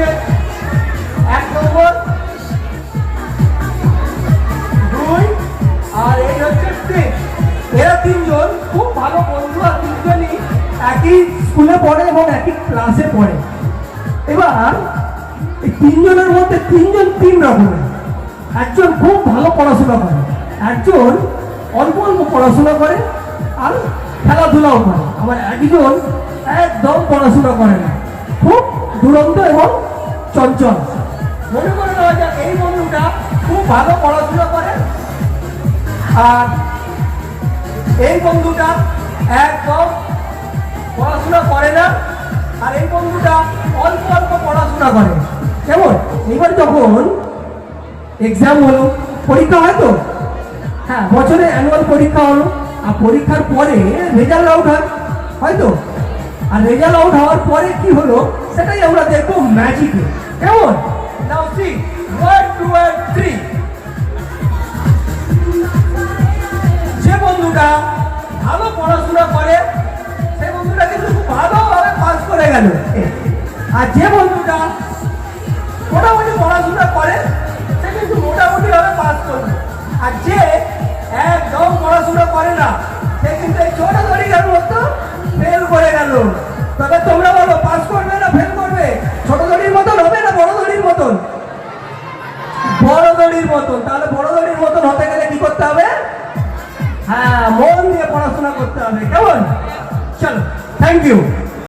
হচ্ছে এক নম্বর, দুই, আর এই হচ্ছে তিন। এরা তিনজন, খুব ভালো বন্ধু আর তিনজনই একই স্কুলে পড়ে এবং একই ক্লাসে পড়ে। এবার এই তিনজনের মধ্যে তিনজন তিন রকমের। একজন খুব ভালো পড়াশোনা করে, একজন অল্প অল্প পড়াশোনা করে আর খেলাধুলাও করে। আবার একজন একদম পড়াশোনা করে না। খুব দুরন্ত এবং চঞ্চল। মনে করে নেওয়া যাক, এই বন্ধুটা খুব ভালো পড়াশোনা করে। আর এই বন্ধুটা একদম পড়াশোনা করে না, আর এই বন্ধুটা অল্প অল্প পড়াশোনা করে। কেমন? এবার যখন এক্সাম হলো, পরীক্ষা হয় তো? হ্যাঁ বছরে অ্যানুয়াল পরীক্ষা হলো, আর পরীক্ষার পরে রেজাল্ট আউট হয়। হয়তো আর রেজাল্ট আউট হওয়ার পরে কি হলো, সেটাই আমরা দেখব ম্যাজিকে কেমন? Now C one two and three যে বন্ধুটা ভালো পড়াশোনা করে, সে বন্ধুটা কিন্তু খুব ভালোভাবে পাস করে গেল। আর যে বন্ধুটা মোটামুটি পড়াশোনা করে, সে কিন্তু মোটামুটি ভাবে পাস করবে আর যে একদম পড়াশোনা করে না করে গেল তবে তোমরা বলো পাস করবে না ফেল করবে? ছোট দড়ির মতন হবে না বড় দড়ির মতন? বড় দড়ির মতন। তাহলে বড় দড়ির মতন হতে গেলে কি করতে হবে? হ্যাঁ মন দিয়ে পড়াশোনা করতে হবে। কেমন? চলো থ্যাংক ইউ